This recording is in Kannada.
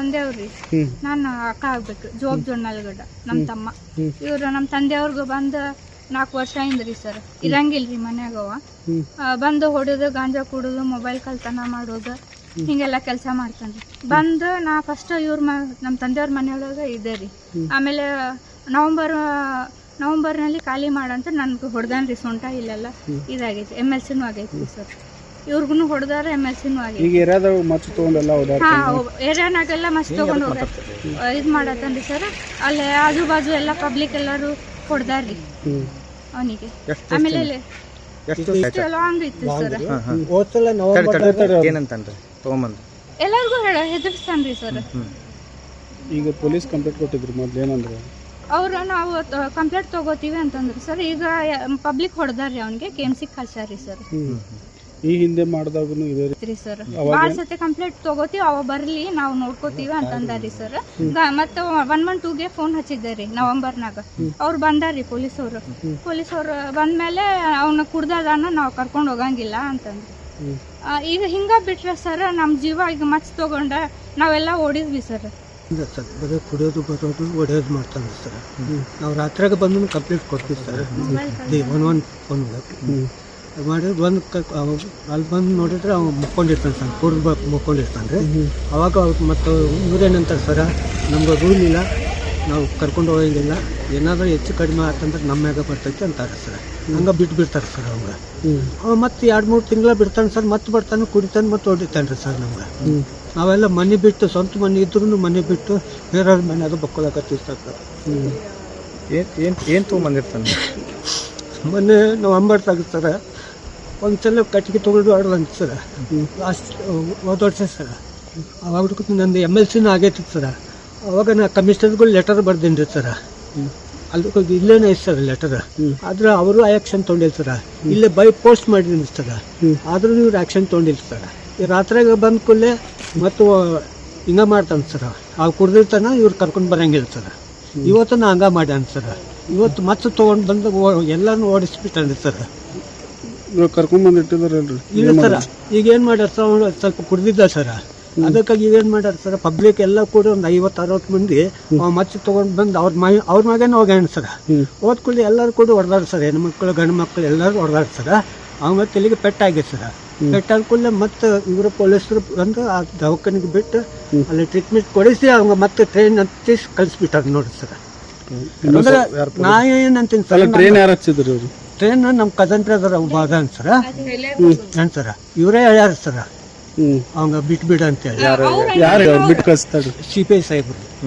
ತಂದೆಯವ್ರಿ ನಾನು ಅಕ್ಕ ಆಗ್ಬೇಕು ಜೋಬ್ ಜೊಣ್ಣಲ್ಗಡ್ಡ ನಮ್ ತಮ್ಮ. ಇವ್ರ ನಮ್ಮ ತಂದೆಯವ್ರಿಗೂ ಬಂದು ನಾಲ್ಕು ವರ್ಷ ಇಂದ್ರಿ ಸರ್. ಇರಂಗಿಲ್ರಿ ಮನ್ಯಾಗವ ಬಂದು ಹೊಡೆದು ಗಾಂಜಾ ಕುಡಿದು ಮೊಬೈಲ್ ಕಲ್ತನ ಮಾಡೋದು ಹಿಂಗೆಲ್ಲ ಕೆಲಸ ಮಾಡ್ತಾನ್ರಿ. ಬಂದು ನಾ ಫಸ್ಟ್ ಇವ್ರ ಮ ನಮ್ಮ ತಂದೆಯವ್ರ ಮನೆಯೊಳಗೆ ಇದ್ದೆ ರೀ. ಆಮೇಲೆ ನವಂಬರ್ ನವಂಬರ್ನಲ್ಲಿ ಖಾಲಿ ಮಾಡಂತ ನನ್ಗೆ ಹೊಡೆದಾನ್ರಿ ಸೊಂಟ ಇಲ್ಲೆಲ್ಲ. ಇದಾಗೈತಿ ಎಂ ಎಲ್ ಸಿನೂ ಆಗೈತಿ ಸರ್. ಇವ್ರಿಗೂ ಹೊಡೆದಾರ ಎಂ ಎಲ್ ಸಿನೂ ಆಗೈತಿ ಈಗ ಏರಿಯಾದಾಗ ಮಚ್ಚು ತೊಗೊಂಡೆಲ್ಲ ಓಡಾಡ್ತಾರೆ ಹಾ ಏರಿಯಾನಾಗೆಲ್ಲ ಮಸ್ತ್ ತೊಗೊಂಡ್ ಹೋಗತ್ತೆ ಇದು ಮಾಡತ್ತನ್ರಿ ಸರ್ ಅಲ್ಲೇ ಆಜು ಬಾಜು ಎಲ್ಲ ಪಬ್ಲಿಕ್ ಎಲ್ಲರೂ ಹೊಡೆದಾರ್ರಿ ಹ್ಮ್. ಅವನಿಗೆ. ಆಮೇಲೆ ಇಲ್ಲಿ ಇಷ್ಟು ಲಾಂಗ್ ಇತ್ತು ಸರ್ ಹೋದ್ಸಲ ನವಂಬರ್ ಏನಂತನ್ರಿ ತಗೊಂಬಂದು ಎಲ್ಲರಿಗೂ ಹೇಳ ಹೆದರ್ಸ್ತಾನ್ರಿ ಸರ್ ಈಗ ಪೊಲೀಸ್ ಕಂಪ್ಲೇಂಟ್ ಕೊಟ್ಟಿದ್ರು ಮೊದ್ಲು ಏನಂದ್ರೆ? ಅವ್ರು ನಾವು ಕಂಪ್ಲೇಂಟ್ ತಗೋತೀವಿ ಅಂತಂದ್ರು. ಸರ್ ಈಗ ಪಬ್ಲಿಕ್ ಹೊಡೆದಾರ್ರಿ ಅವ್ನಿಗೆ ಕೆ ಎಂ ಸಿ ಕಳ್ಸ್ಯಾರ್ರಿ ಸರ್ ಹ್ಮ್. ಈ ಹಿಂದೆ ಮಾಡಿದಾಗೂ ಇದೆ ರೀ ಸರ್ ಭಾಳ ಸತಿ ಕಂಪ್ಲೇಂಟ್ ತಗೋತೀವಿ ಅವ ಬರ್ಲಿ ನಾವು ನೋಡ್ಕೋತೀವಿ ಅಂತಂದಾರಿ ಸರ್. ಮತ್ತೆ ಒನ್ ಒನ್ ಟೂಗೆ ಫೋನ್ ಹಚ್ಚಿದ್ದೆ ರೀ ನವಂಬರ್ನಾಗ. ಅವ್ರು ಅವರು ಪೊಲೀಸವ್ರು. ಪೊಲೀಸವ್ರು ಬಂದ್ಮೇಲೆ ಅವನ್ನ ಕುಡ್ದದಾನ ನಾವು ಕರ್ಕೊಂಡು ಹೋಗಂಗಿಲ್ಲ ಅಂತಂದ್ರಿ. ಆ, ಈಗ ಹಿಂಗ ಬಿಟ್ರೆ ಸರ್ ನಮ್ಮ ಜೀವ ಈಗ ಮಚ್ ತಗೊಂಡ ನಾವೆಲ್ಲ ಓಡಿದ್ವಿ ಸರ್. ಇಲ್ಲ ಸರ್ ಬರೀ ಕುಡಿಯೋದು ಬರೋದು ಒಡೆಯೋದು ಮಾಡ್ತಾನೆ ಸರ್. ನಾವು ರಾತ್ರಿಯಾಗ ಬಂದು ಕಂಪ್ಲೀಟ್ ಕೊಡ್ತೀವಿ ಸರ್. ಒನ್ ಒನ್ ಫೋನ್ ಹ್ಮ್. ಮಾಡಿ ಬಂದು ಅಲ್ಲಿ ಬಂದು ನೋಡಿದ್ರೆ ಅವ್ನು ಮುಕ್ಕೊಂಡಿರ್ತಾನೆ ಸರ್ ಕುಡ್ದು ಮುಕ್ಕೊಂಡಿರ್ತಾನೆ ರೀ. ಅವಾಗ ಅವ್ರು ಮತ್ತು ಇವ್ರೇನಂತಾರೆ ಸರ ನಮ್ಗೆ ರೂಲ್ ಇಲ್ಲ ನಾವು ಕರ್ಕೊಂಡು ಹೋಗಂಗಿಲ್ಲ ಏನಾದರೂ ಹೆಚ್ಚು ಕಡಿಮೆ ಆತಂದ್ರೆ ನಮ್ಮ ಮ್ಯಾಗ ಬರ್ತೈತಿ ಅಂತಾರೆ ಸರ್. ಹಂಗೆ ಬಿಟ್ಟು ಬಿಡ್ತಾರೆ ಸರ್ ಅವಾಗ. ಅವ್ ಮತ್ತೆ ಎರಡು ಮೂರು ತಿಂಗಳ ಬಿಡ್ತಾನೆ ಸರ್ ಮತ್ತೆ ಬರ್ತಾನೆ ಕುಡಿತಾನೆ ಮತ್ತೆ ಹೊಡಿತಾನೆ ರೀ ಸರ್ ನಮ್ಗೆ. ನಾವೆಲ್ಲ ಮನೆ ಬಿಟ್ಟು ಸ್ವಂತ ಮನೆ ಇದ್ರೂ ಮನೆ ಬಿಟ್ಟು ಬೇರೆಯವ್ರ ಮನೆ ಅದು ಬಕ್ಕೊಳಕತ್ತೀವಿ ಸರ್. ಹ್ಞೂ ಏನ್ ಏನು ಏನು ತಗೊಂಬಂದಿರ್ತಾನೆ? ಮೊನ್ನೆ ನಾವು ಅಂಬರ್ತಾಗ ಸರ ಒಂದ್ಸಲ ಕಟ್ಟಿಗೆ ತೊಗೊಂಡು ಆಡೋದಂತ ಸರ. ಲಾಸ್ಟ್ ಹೋದ ವರ್ಷ ಸರ. ಅವಾಗ ನಂದು ಎಂ ಎಲ್ ಸಿನೂ ಆಗೈತಿ ಸರ. ಅವಾಗ ನಾ ಕಮಿಷನರ್ಗಳು ಲೆಟರ್ ಬರ್ದೀನಿ ರೀ ಸರ ಅಲ್ಲಿ ಹೋಗಿ ಇಲ್ಲೇನೇ ಐತೆ ಸರ್ ಲೆಟರ್ ಆದ್ರೆ ಅವರು ಆ್ಯಕ್ಷನ್ ತೊಗೊಂಡಿಲ್ಲ ಸರ. ಇಲ್ಲೇ ಬೈ ಪೋಸ್ಟ್ ಮಾಡಿದ್ದೀನಿ ಸರ. ಆದ್ರೂ ಇವ್ರು ಆ್ಯಕ್ಷನ್ ತೊಗೊಂಡಿಲ್ಲ ಸರ. ಈ ರಾತ್ರಿಯಾಗ ಬಂದ ಕೂಡಲೇ ಮತ್ತು ಹಿಂಗ ಮಾಡ್ತಾನೆ ಸರ. ಅವು ಕುಡ್ದಿರ್ತಾನ ಇವ್ರು ಕರ್ಕೊಂಡು ಬರಂಗಿಲ್ಲ ಸರ. ಇವತ್ತು ನಾ ಹಂಗ ಮಾಡ್ಯಾನ ಸರ. ಇವತ್ತು ಮತ್ತೆ ತೊಗೊಂಡು ಬಂದು ಎಲ್ಲಾನು ಓಡಿಸ್ಬಿಟ್ಟಾನೆ ಸರ್. ಕರ್ಕೊಂಡ್ ಬಂದ್ ಇಟ್ಟಿದಾರಲ್ರಿ ಇಲ್ಲ ಸರ ಈಗ ಏನು ಮಾಡ್ಯಾರ ಸರ್ ಅವ್ನು ಸ್ವಲ್ಪ ಕುಡ್ದಿದ್ದ ಸರ? ಅದಕ್ಕಾಗಿ ಈಗ ಏನು ಮಾಡ್ಯಾರ ಸರ್ ಪಬ್ಲಿಕ್ ಎಲ್ಲ ಕೂಡ ಒಂದು ಐವತ್ತು ಅರವತ್ತು ಮಂದಿ ಅವ ಮತ್ತೆ ತಗೊಂಡ್ ಬಂದು ಅವ್ರ ಮೈ ಅವ್ರ ಮಗನೇ ಹೋಗ್ಯಾಣ ಸರ. ಓದ್ಕೊಳ್ಳಿ ಎಲ್ಲರೂ ಕೂಡ ಹೊಡೆದಾರ ಸರ್ ಹೆಣ್ಮಕ್ಳು ಗಂಡು ಮಕ್ಕಳು ಎಲ್ಲರೂ ಹೊಡೆದಾರ ಸರ. ಅವಾಗ ತಲೆಗೆ ಪೆಟ್ಟಾಗಿದೆ ಸರ್? ಪೆಟ್ಟಾದ ಕೂಡಲೇ ಮತ್ತೆ ಇವರು ಪೊಲೀಸರು ಬಂದು ಆ ದವಾಖಾನೆಗೆ ಬಿಟ್ಟು ಅಲ್ಲಿ ಟ್ರೀಟ್ಮೆಂಟ್ ಕೊಡಿಸಿ ಅವಾಗ ಮತ್ತೆ ಟ್ರೈನ್ ಹತ್ತಿ ಕಳಿಸ್ಬಿಟ್ಟಾರ ನೋಡಿ ಸರ್. ಅಂದ್ರೆ ನಾ ಏನಂತೀನಿ ಸರ್ ಟ್ರೈನ್ ಯಾರು ಹಚ್ಚಿದ್ರು ಟ್ರೈನ್ ನಮ್ಮ ಕದನ್ ಬ್ರದರ್ ಒಬ್ಬ ಅನ್ಸರ ಸರ? ಏನ್ ಸರ? ಇವರೇ ಹೇಳ್ಯಾರ ಸರ? ಹ್ಮ್. ಅವಂಗ ಬಿಟ್ಬಿಡ ಅಂತೇಳಿ ಯಾರು ಬಿಟ್ಟು ಕಳಿಸ್ತಾರೆ ಸಿ ಪಿ ಐ ಸಾಹೇಬ್ರು.